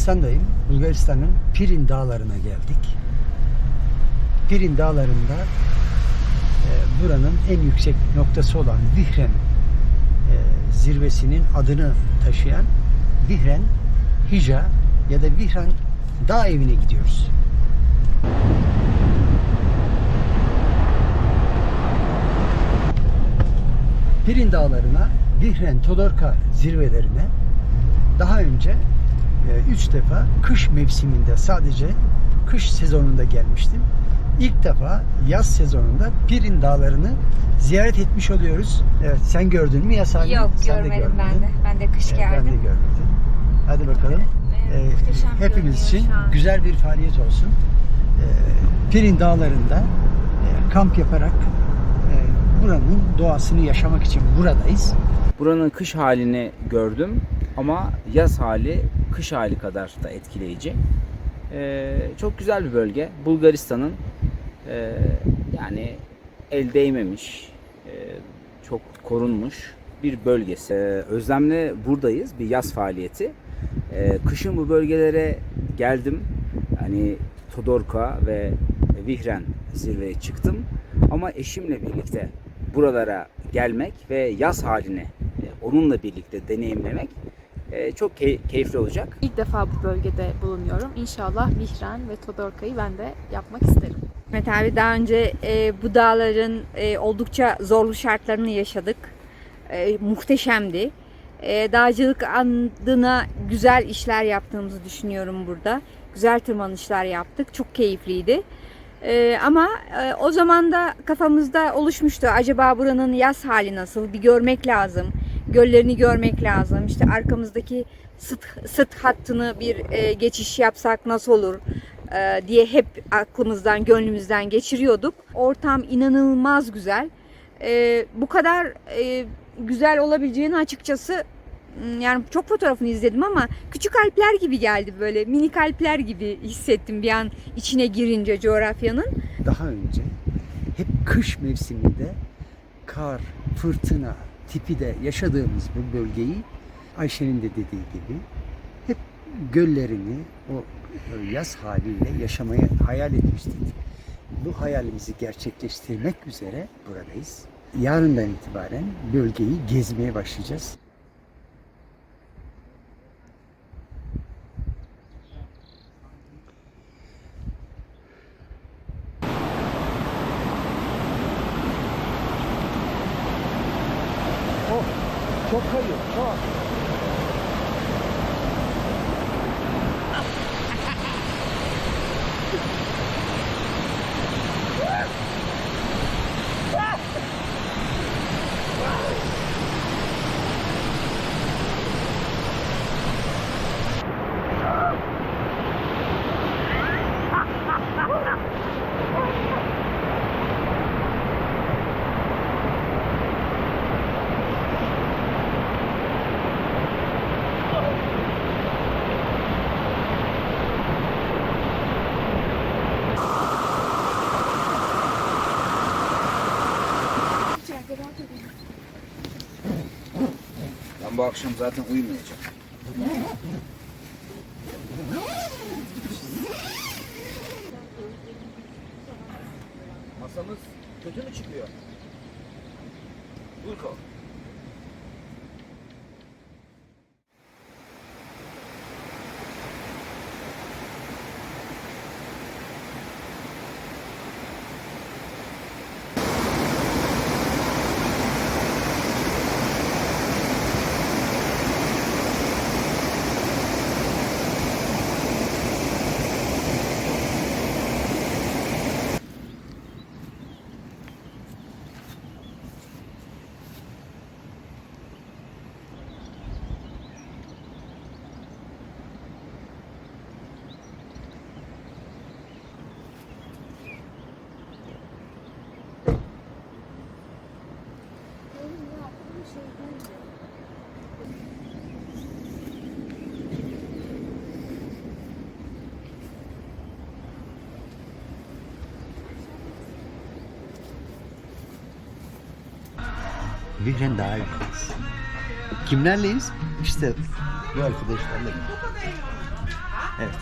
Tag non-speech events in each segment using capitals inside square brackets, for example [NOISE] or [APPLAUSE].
Bulgaristan'dayım. Bulgaristan'ın Pirin Dağları'na geldik. Pirin Dağları'nda e, buranın en yüksek noktası olan Vihren e, zirvesinin adını taşıyan Vihren Hija ya da Vihren Dağ Evi'ne gidiyoruz. Pirin Dağları'na, Vihren Todorka zirvelerine daha önce 3 defa kış mevsiminde sadece kış sezonunda gelmiştim. İlk defa yaz sezonunda Pirin Dağları'nı ziyaret etmiş oluyoruz. Evet sen gördün mü yaz halini? Yok Sen de görmedim görmedin. ben de. Ben de kış Ee, Ben de geldim. görmedim. Hadi bakalım. Evet, Ee, hepimiz için güzel bir faaliyet olsun. Ee, Pirin Dağları'nda e, kamp yaparak e, buranın doğasını yaşamak için buradayız. Buranın kış halini gördüm ama yaz hali kış hali kadar da etkileyici. Ee, çok güzel bir bölge. Bulgaristan'ın e, yani el değmemiş, e, çok korunmuş bir bölgesi. Ee, Özlem'le buradayız. Bir yaz faaliyeti. Ee, kışın bu bölgelere geldim. Hani Todorka ve Vihren zirveye çıktım. Ama eşimle birlikte buralara gelmek ve yaz halini e, onunla birlikte deneyimlemek e, çok key- keyifli olacak. İlk defa bu bölgede bulunuyorum. İnşallah Mihran ve Todorka'yı ben de yapmak isterim. Mehmet abi daha önce e, bu dağların e, oldukça zorlu şartlarını yaşadık. E, muhteşemdi. E, dağcılık adına güzel işler yaptığımızı düşünüyorum burada. Güzel tırmanışlar yaptık. Çok keyifliydi. E, ama e, o zaman da kafamızda oluşmuştu. Acaba buranın yaz hali nasıl? Bir görmek lazım. Göllerini görmek lazım. İşte arkamızdaki sıt, sıt hattını bir e, geçiş yapsak nasıl olur? e, diye hep aklımızdan, gönlümüzden geçiriyorduk. Ortam inanılmaz güzel. E, bu kadar e, güzel olabileceğini açıkçası yani çok fotoğrafını izledim ama küçük alpler gibi geldi böyle minik alpler gibi hissettim bir an içine girince coğrafyanın. daha önce hep kış mevsiminde kar, fırtına tipi de yaşadığımız bu bölgeyi Ayşe'nin de dediği gibi hep göllerini o yaz haliyle yaşamaya hayal etmiştik. Bu hayalimizi gerçekleştirmek üzere buradayız. Yarından itibaren bölgeyi gezmeye başlayacağız. Çok kayıyor, çok. Ben bu akşam zaten uyumayacağım. Masamız kötü mü çıkıyor? Burko. Vihren daha evindeyiz. Kimlerleyiz? İşte bu arkadaşlarla. Evet.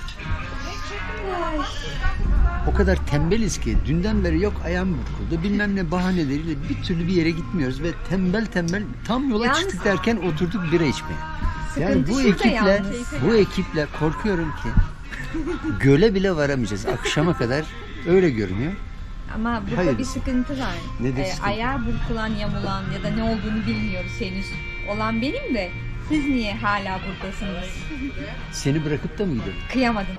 O kadar tembeliz ki dünden beri yok ayağım burkuldu bilmem ne bahaneleriyle bir türlü bir yere gitmiyoruz ve tembel tembel tam yola Yalnız- çıktık derken oturduk bira içmeye. Yani bu şurada ekiple yalnız. bu ekiple korkuyorum ki göle bile varamayacağız akşama kadar öyle görünüyor. Ama burada Hayır. bir sıkıntı var. Nedir Ee, sıkıntı? ayağı burkulan, yamulan ya da ne olduğunu bilmiyoruz henüz. Olan benim de siz niye hala buradasınız? Seni bırakıp da mı gidelim? Kıyamadım.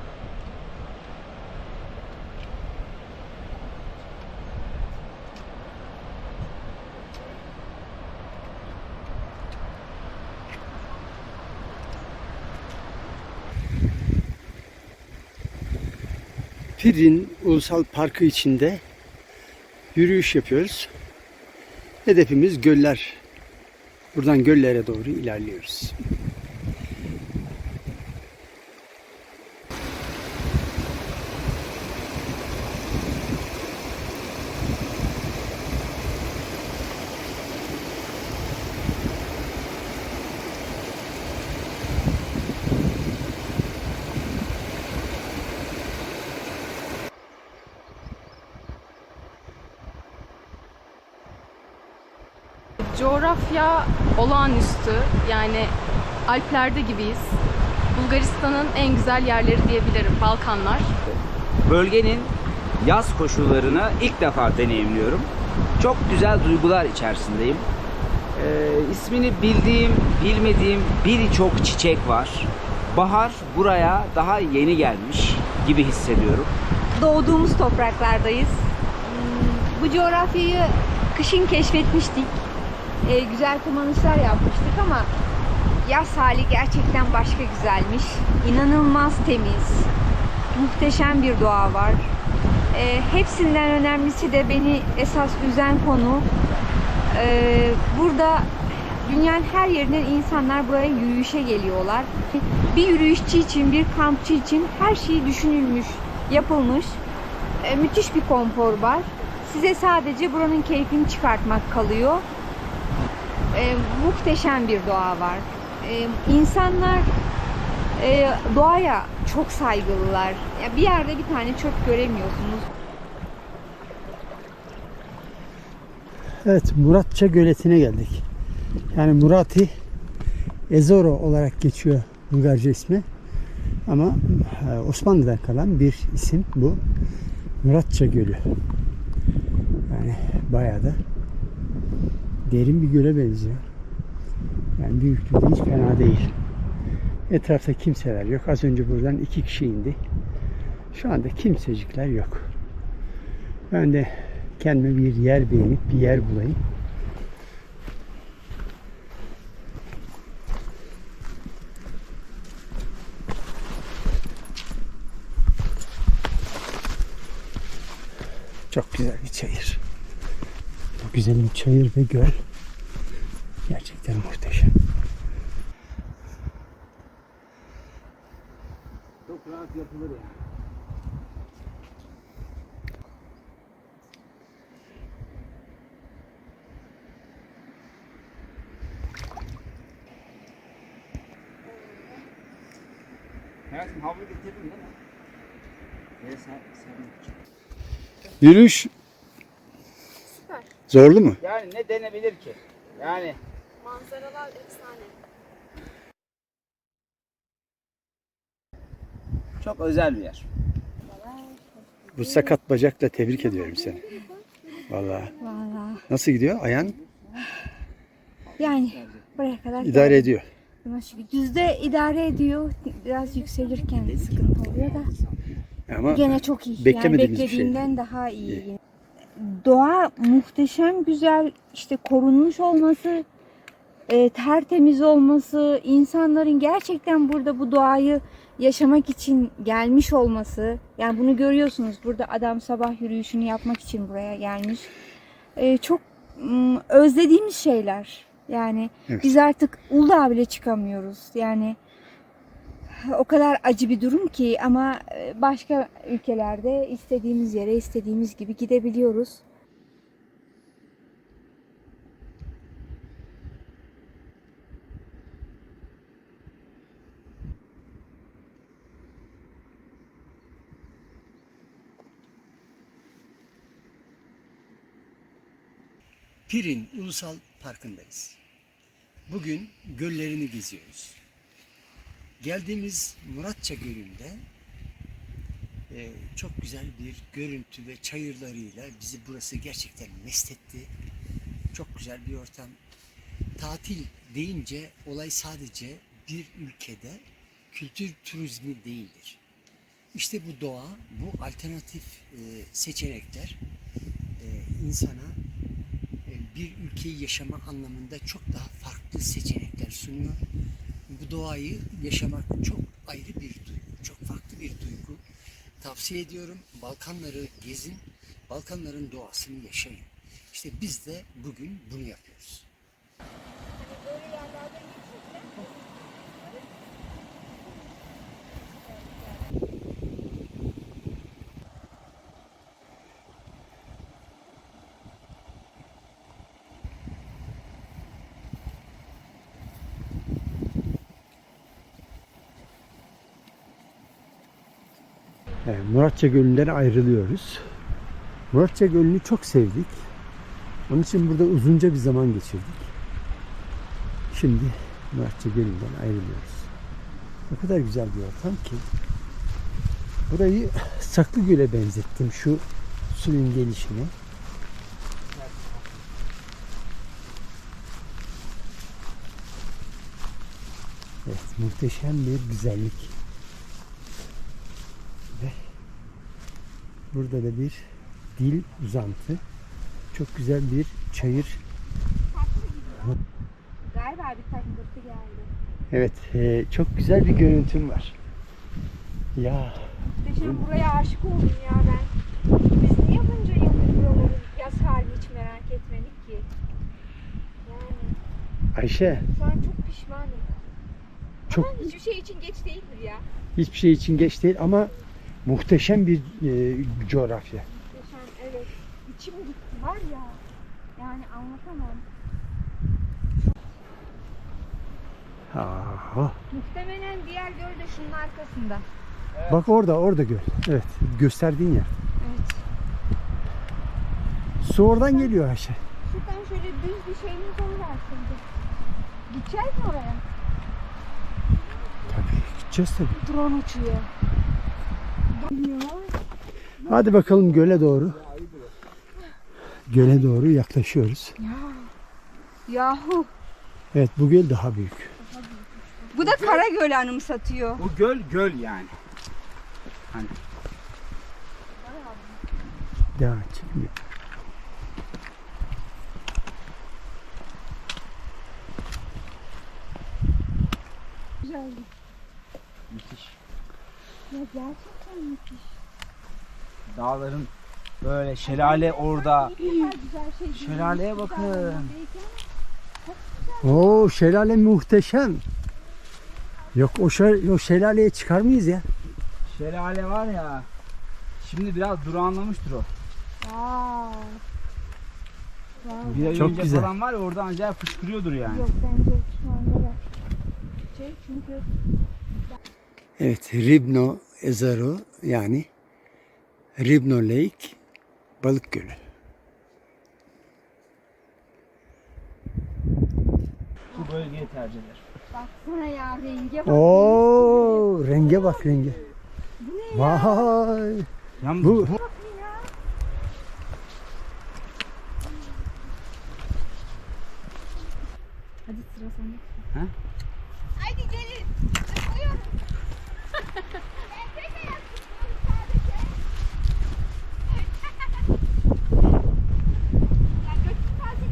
Pirin Ulusal Parkı içinde yürüyüş yapıyoruz. Hedefimiz göller. Buradan göllere doğru ilerliyoruz. Coğrafya olağanüstü. Yani Alplerde gibiyiz. Bulgaristan'ın en güzel yerleri diyebilirim. Balkanlar. Bölgenin yaz koşullarını ilk defa deneyimliyorum. Çok güzel duygular içerisindeyim. Ee, ismini bildiğim, bilmediğim birçok çiçek var. Bahar buraya daha yeni gelmiş gibi hissediyorum. Doğduğumuz topraklardayız. Hmm, Bu coğrafyayı kışın keşfetmiştik. Ee, güzel tırmanışlar yapmıştık ama yaz hali gerçekten başka güzelmiş. İnanılmaz temiz. Muhteşem bir doğa var. Ee, hepsinden önemlisi de beni esas üzen konu ee, burada dünyanın her yerinden insanlar buraya yürüyüşe geliyorlar. Bir yürüyüşçü için, bir kampçı için her şey düşünülmüş, yapılmış. Ee, müthiş bir konfor var. Size sadece buranın keyfini çıkartmak kalıyor. Ee, muhteşem bir doğa var. Ee, insanlar e, doğaya çok saygılılar. Ya bir yerde bir tane çöp göremiyorsunuz. Evet Muratça Göleti'ne geldik. Yani Murati Ezoro olarak geçiyor Bulgarca ismi. Ama e, Osmanlı'dan kalan bir isim bu. Muratça Gölü. Yani bayağı da derin bir göle benziyor. Yani büyüklüğü hiç fena değil. Etrafta kimseler yok. Az önce buradan iki kişi indi. Şu anda kimsecikler yok. Ben de kendime bir yer beğenip bir yer bulayım. Çok güzel bir çayır. Bu güzel bir çayır ve göl. Gerçekten muhteşem. Çok rahat yapılır yani. Hayatım havlu getirdin değil mi? Evet, sen, sen- Yürüyüş Süper. Zorlu mu? Yani ne denebilir ki? Yani Manzaralar efsane. çok özel bir yer. Bu sakat bacakla tebrik ediyorum seni. Vallahi. Vallahi. Nasıl gidiyor? Ayağın Yani buraya kadar idare ediyor. Buna şükür. Düzde idare ediyor. Biraz yükselirken sıkıntı oluyor da. Ama Gene çok iyi. beklemediğimiz yani bir şey. beklediğimden daha iyi. Doğa muhteşem güzel. işte korunmuş olması, e, tertemiz olması, insanların gerçekten burada bu doğayı yaşamak için gelmiş olması. Yani bunu görüyorsunuz. Burada adam sabah yürüyüşünü yapmak için buraya gelmiş. E, çok özlediğimiz şeyler. Yani Evet. biz artık Uludağ'a bile çıkamıyoruz. Yani o kadar acı bir durum ki ama e, başka ülkelerde istediğimiz yere istediğimiz gibi gidebiliyoruz. Pirin Ulusal Parkı'ndayız. Bugün göllerini geziyoruz. Geldiğimiz Muratça Gölü'nde e, çok güzel bir görüntü ve çayırlarıyla bizi burası gerçekten mest etti. Çok güzel bir ortam. Tatil deyince olay sadece bir ülkede kültür turizmi değildir. İşte bu doğa, bu alternatif e, seçenekler e, insana e, bir ülkeyi yaşama anlamında çok daha farklı seçenekler sunuyor. Bu doğayı yaşamak çok ayrı bir duygu, çok farklı bir duygu. Tavsiye ediyorum. Balkanları gezin, Balkanların doğasını yaşayın. İşte biz de bugün bunu yapıyoruz. Evet, Muratça Gölü'nden ayrılıyoruz. Muratça Gölü'nü çok sevdik. Onun için burada uzunca bir zaman geçirdik. Şimdi Muratça Gölü'nden ayrılıyoruz. O kadar güzel bir ortam ki. Burayı Saklı Göl'e benzettim şu suyun gelişini. Evet, muhteşem bir güzellik. Burada da bir dil uzantı. Çok güzel bir çayır. Galiba bir takıntı geldi. Evet, e, çok güzel bir görüntüm var. Ya Muhteşem buraya aşık oldum ya ben. Biz niye bunca yıldır buraların yaz halini hiç merak etmedik ki? Yani Ayşe, şu an çok pişmanım. Çok- Ama hiçbir şey için geç değildir ya. hiçbir şey için geç değil ama muhteşem bir e, coğrafya. Muhteşem evet. İçim gitti var ya. Yani anlatamam. Aha. Muhtemelen diğer göl de şunun arkasında. Bak orada, orada göl. Evet, gösterdiğin yer. Evet. Su oradan geliyor Ayşe. Şuradan şöyle düz bir şeyimiz oluverseydi. Gideceğiz mi oraya? Tabii, gideceğiz tabii. Drone uçuyor. Hadi bakalım göle doğru. Göle doğru yaklaşıyoruz. Yahu. Evet, bu göl daha büyük. Bu da Karagöl'ü anımsatıyor. Bu göl göl yani. Hani Devam edeceğim. Güzeldi. müthiş. Ya gerçekten. Dağların böyle şelale orada. Şelaleye bakın. Oo, şelale muhteşem. Yok o, şel- o şelaleye çıkar mıyız ya? Şelale var ya. Şimdi biraz durağanlamıştır o. Vay. Bir ay Çok önce güzel. falan var ya orada acayip fışkırıyordur yani. Yok bence şu anda da. Şey çünkü Evet, Ribno Ezero yani Ribno Lake balık gölü. Bu bölgeyi tercih eder. baksana ya renge bak. Oo, renge bak renge. Vay. Yalnız Bu- bu Hadi sıra sende. Ha? Haydi gelin. Buyurun. ben tek ayaklıyım sadece. ya götür taze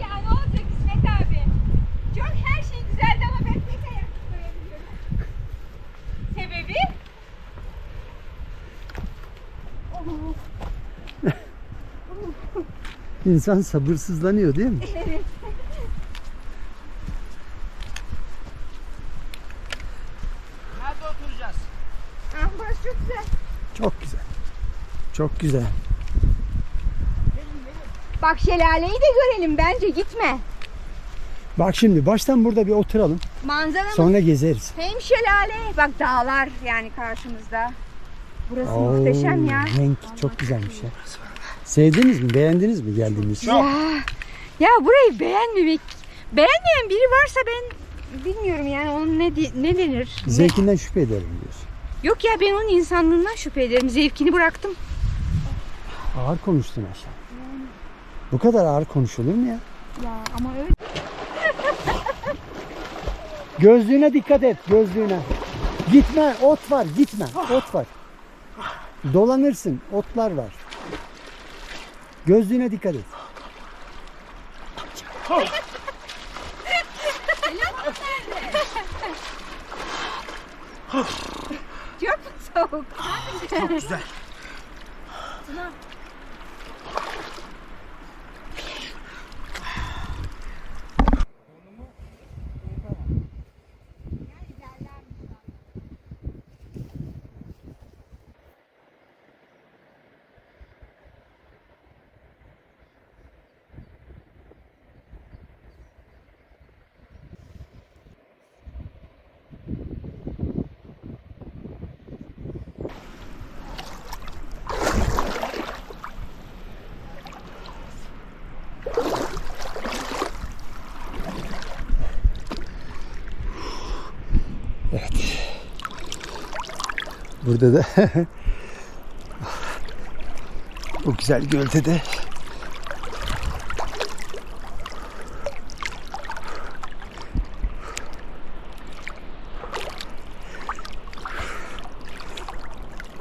Ya ne olacak İsmet abi? Çok her şey güzeldi ama ben tek ayaklı koyabiliyorum. Sebebi? Oh. İnsan sabırsızlanıyor değil mi? [LAUGHS] nerede oturacağız? Ah burası çok güzel. Çok güzel. Çok güzel. Bak şelaleyi de görelim bence gitme. Bak şimdi baştan burada bir oturalım. Manzaramız Sonra gezeriz. hem şelale bak dağlar yani karşımızda. Burası Oo, muhteşem ya. Renk çok güzelmiş ya. Sevdiniz mi? Beğendiniz mi geldiğiniz? Ya, ya burayı beğenmemek, beğenmeyen biri varsa ben bilmiyorum yani onun ne ne denir? Ne- Zevkinden şüphe ederim diyorsun. Yok ya ben onun insanlığından şüphe ederim. Zevkini bıraktım. Ağır konuştun aşağı. Bu kadar ağır konuşulur mu ya? Ya ama öyle. [LAUGHS] Gözlüğüne dikkat et, gözlüğüne. Gitme, ot var, gitme. Ot var. Dolanırsın, otlar var. Gözlüğüne dikkat et. Çok soğuk. Burada da [LAUGHS] bu güzel gölde de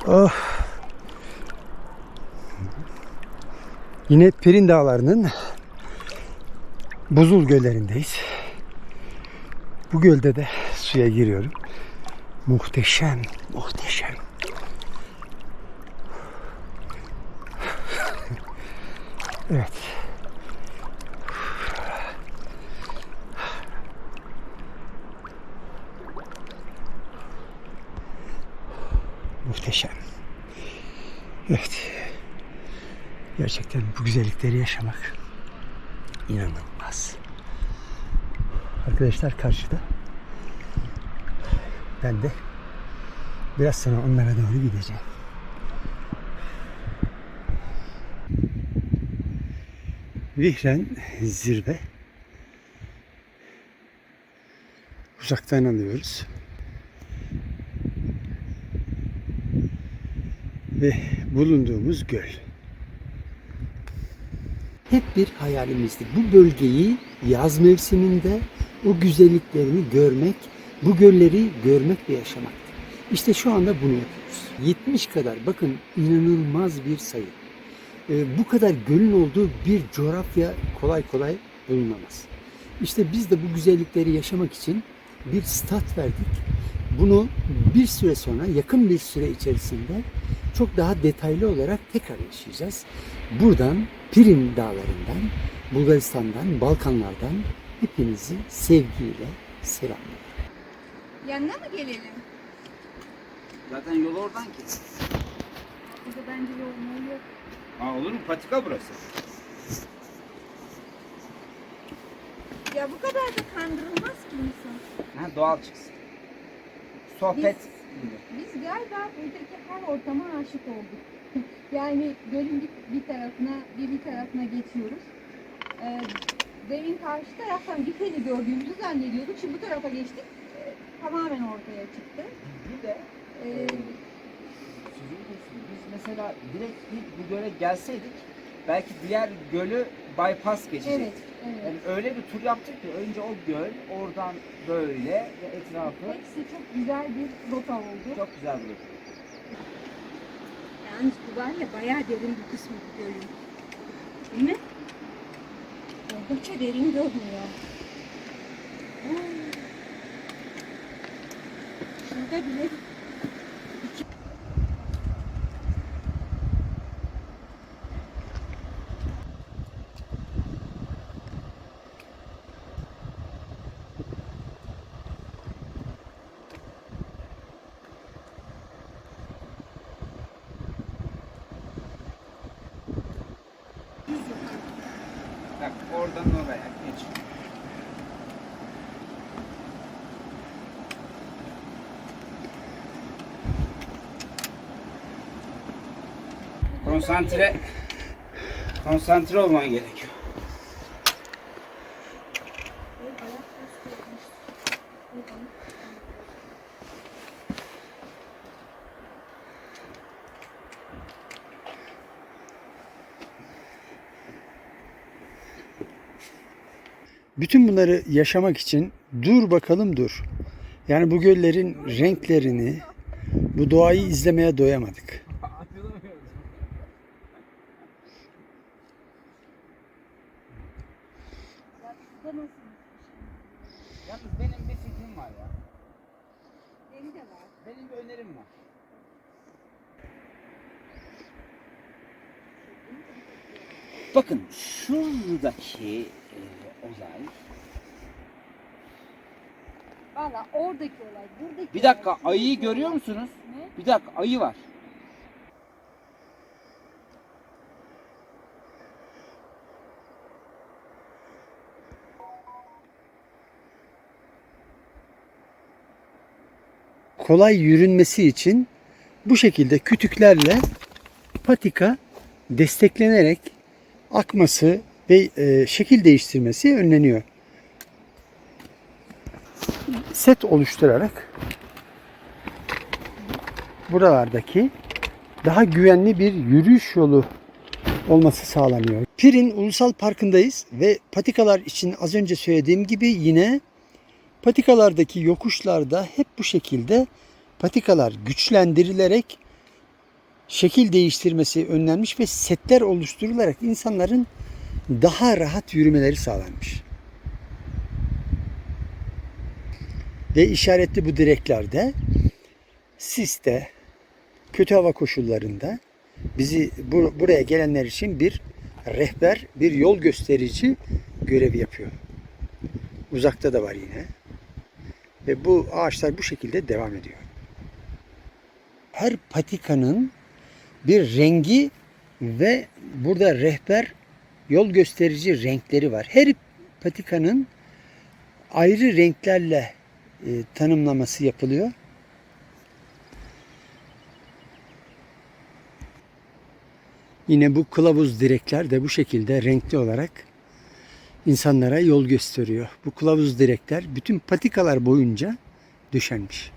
Oh. Yine Pirin Dağları'nın buzul göllerindeyiz. Bu gölde de suya giriyorum. Muhteşem, muhteşem. Evet. Muhteşem. Evet. Gerçekten bu güzellikleri yaşamak inanılmaz. Arkadaşlar karşıda. Ben de biraz sonra onlara doğru gideceğim. Vihren zirve. Uzaktan alıyoruz. Ve bulunduğumuz göl. Hep bir hayalimizdi. Bu bölgeyi yaz mevsiminde o güzelliklerini görmek, bu gölleri görmek ve yaşamaktı. İşte şu anda bunu yapıyoruz. 70 kadar bakın inanılmaz bir sayı. Ee, bu kadar gölün olduğu bir coğrafya kolay kolay bulunamaz. İşte biz de bu güzellikleri yaşamak için bir stat verdik. Bunu bir süre sonra yakın bir süre içerisinde çok daha detaylı olarak tekrar yaşayacağız. Buradan Pirin dağlarından, Bulgaristan'dan, Balkanlardan hepinizi sevgiyle selamlıyorum. Yanına mı gelelim? Zaten yol oradan ki. Burada bence yol yok. Aa, olur mu? Patika burası. Ya bu kadar da kandırılmaz ki insan. Ha, doğal çıksın. Sohbet. Biz galiba buradaki her ortama aşık olduk. [LAUGHS] yani gölün bir, bir tarafına bir bir tarafına geçiyoruz. Ee, demin karşı taraftan Gitel'i gördüğümüzü zannediyorduk. Şimdi bu tarafa geçtik. Ee, tamamen ortaya çıktı. Bir de Ee. Biz mesela direkt ilk bu göle gelseydik belki diğer gölü bypass geçecektik. evet, evet. Yani öyle bir tur yaptık ki önce o göl, oradan böyle ve etrafı Hepsi çok güzel bir rota oldu. çok güzel bir rota. Yalnız bu var ya bayağı derin bir kısmı bu gölün. Değil mi? Oldukça derin görünüyor. Şurada bile Bak oradan oraya geç. Konsantre konsantre olman gerekiyor. Bütün bunları yaşamak için dur bakalım dur. Yani bu göllerin renklerini, bu doğayı izlemeye doyamadık. Yalnız benim bir fikrim var ya. Benim bir önerim var. Bakın şuradaki e, olay Valla oradaki olay, buradaki Bir dakika ayıyı görüyor musunuz? Bir dakika ayı var. kolay yürünmesi için bu şekilde kütüklerle patika desteklenerek akması ve e, şekil değiştirmesi önleniyor. Set oluşturarak buralardaki daha güvenli bir yürüyüş yolu olması sağlanıyor. Pir'in Ulusal Parkı'ndayız ve patikalar için az önce söylediğim gibi yine patikalardaki yokuşlarda hep bu şekilde patikalar güçlendirilerek şekil değiştirmesi önlenmiş ve setler oluşturularak insanların daha rahat yürümeleri sağlanmış. Ve işaretli bu direklerde siste, kötü hava koşullarında bizi bu- buraya gelenler için bir rehber, bir yol gösterici görevi yapıyor. Uzakta da var yine. Ve bu ağaçlar bu şekilde devam ediyor. Her patikanın bir rengi ve burada rehber yol gösterici renkleri var. Her patikanın ayrı renklerle e, tanımlaması yapılıyor. Yine bu kılavuz direkler de bu şekilde renkli olarak insanlara yol gösteriyor. Bu kılavuz direkler bütün patikalar boyunca döşenmiş.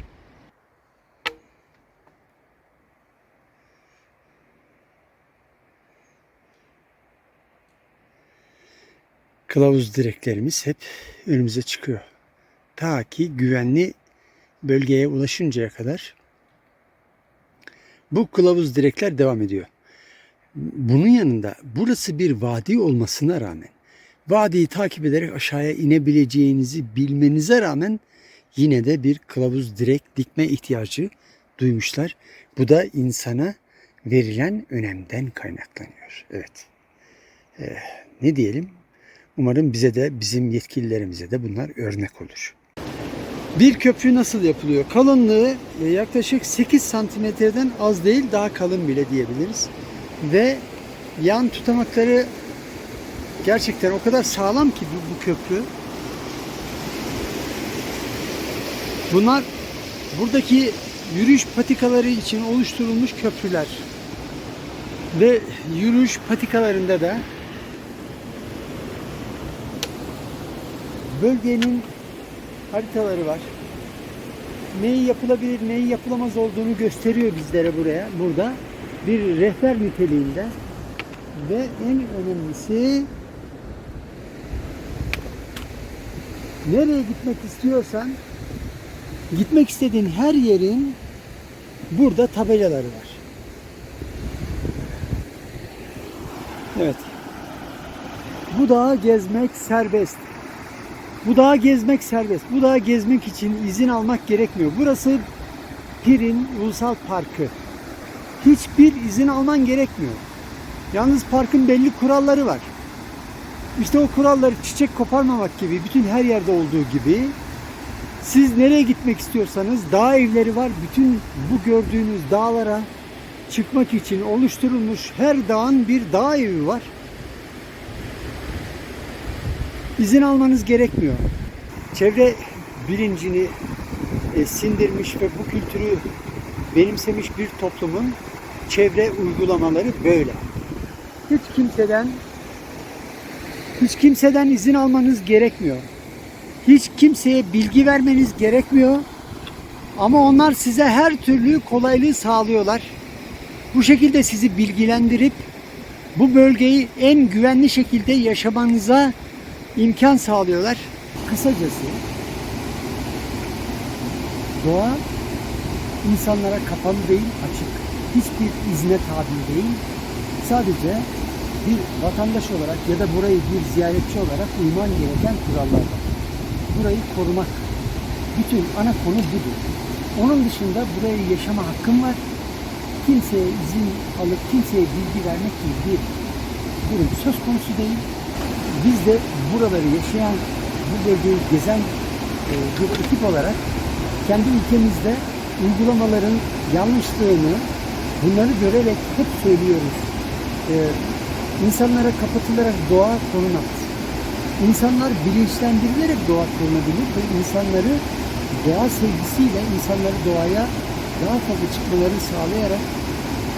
Kılavuz direklerimiz hep önümüze çıkıyor. Ta ki güvenli bölgeye ulaşıncaya kadar bu kılavuz direkler devam ediyor. Bunun yanında burası bir vadi olmasına rağmen vadiyi takip ederek aşağıya inebileceğinizi bilmenize rağmen yine de bir kılavuz direk dikme ihtiyacı duymuşlar. Bu da insana verilen önemden kaynaklanıyor. Evet. Ee, ne diyelim? Umarım bize de bizim yetkililerimize de bunlar örnek olur. Bir köprü nasıl yapılıyor? Kalınlığı e, yaklaşık 8 santimetreden az değil daha kalın bile diyebiliriz. Ve yan tutamakları gerçekten o kadar sağlam ki bu, bu köprü. Bunlar buradaki yürüyüş patikaları için oluşturulmuş köprüler. Ve yürüyüş patikalarında da bölgenin haritaları var. Neyi yapılabilir, neyi yapılamaz olduğunu gösteriyor bizlere buraya. Burada bir rehber niteliğinde ve en önemlisi nereye gitmek istiyorsan gitmek istediğin her yerin burada tabelaları var. Evet. Bu dağı gezmek serbest. Bu dağı gezmek serbest. Bu dağı gezmek için izin almak gerekmiyor. Burası Pir'in Ulusal Parkı. Hiçbir izin alman gerekmiyor. Yalnız parkın belli kuralları var. İşte o kuralları çiçek koparmamak gibi, bütün her yerde olduğu gibi siz nereye gitmek istiyorsanız dağ evleri var. Bütün bu gördüğünüz dağlara çıkmak için oluşturulmuş her dağın bir dağ evi var. İzin almanız gerekmiyor. Çevre bilincini e, sindirmiş ve bu kültürü benimsemiş bir toplumun çevre uygulamaları böyle. Hiç kimseden hiç kimseden izin almanız gerekmiyor. Hiç kimseye bilgi vermeniz gerekmiyor. Ama onlar size her türlü kolaylığı sağlıyorlar. Bu şekilde sizi bilgilendirip bu bölgeyi en güvenli şekilde yaşamanıza imkan sağlıyorlar. Kısacası doğa insanlara kapalı değil, açık. Hiçbir izne tabi değil. Sadece bir vatandaş olarak ya da burayı bir ziyaretçi olarak uyman gereken kurallar var. Burayı korumak. Bütün ana konu budur. Onun dışında buraya yaşama hakkım var. Kimseye izin alıp kimseye bilgi vermek gibi bir durum söz konusu değil. Biz de buraları yaşayan, bu bölgeyi gezen e, bir ekip olarak kendi ülkemizde uygulamaların yanlışlığını bunları görerek hep söylüyoruz. E, insanlara kapatılarak doğa korunamaz. İnsanlar bilinçlendirilerek doğa korunabilir ve insanları doğa sevgisiyle insanları doğaya daha fazla çıkmalarını sağlayarak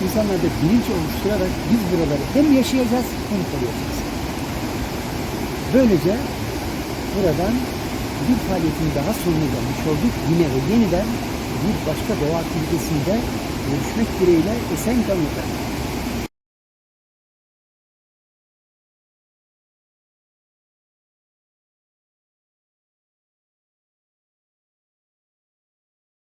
insanlarda bilinç oluşturarak biz buraları hem yaşayacağız hem koruyacağız. Böylece buradan bir faaliyetin daha sonuna gelmiş olduk. Yine ve yeniden bir başka doğa aktivitesinde görüşmek dileğiyle esen kalın.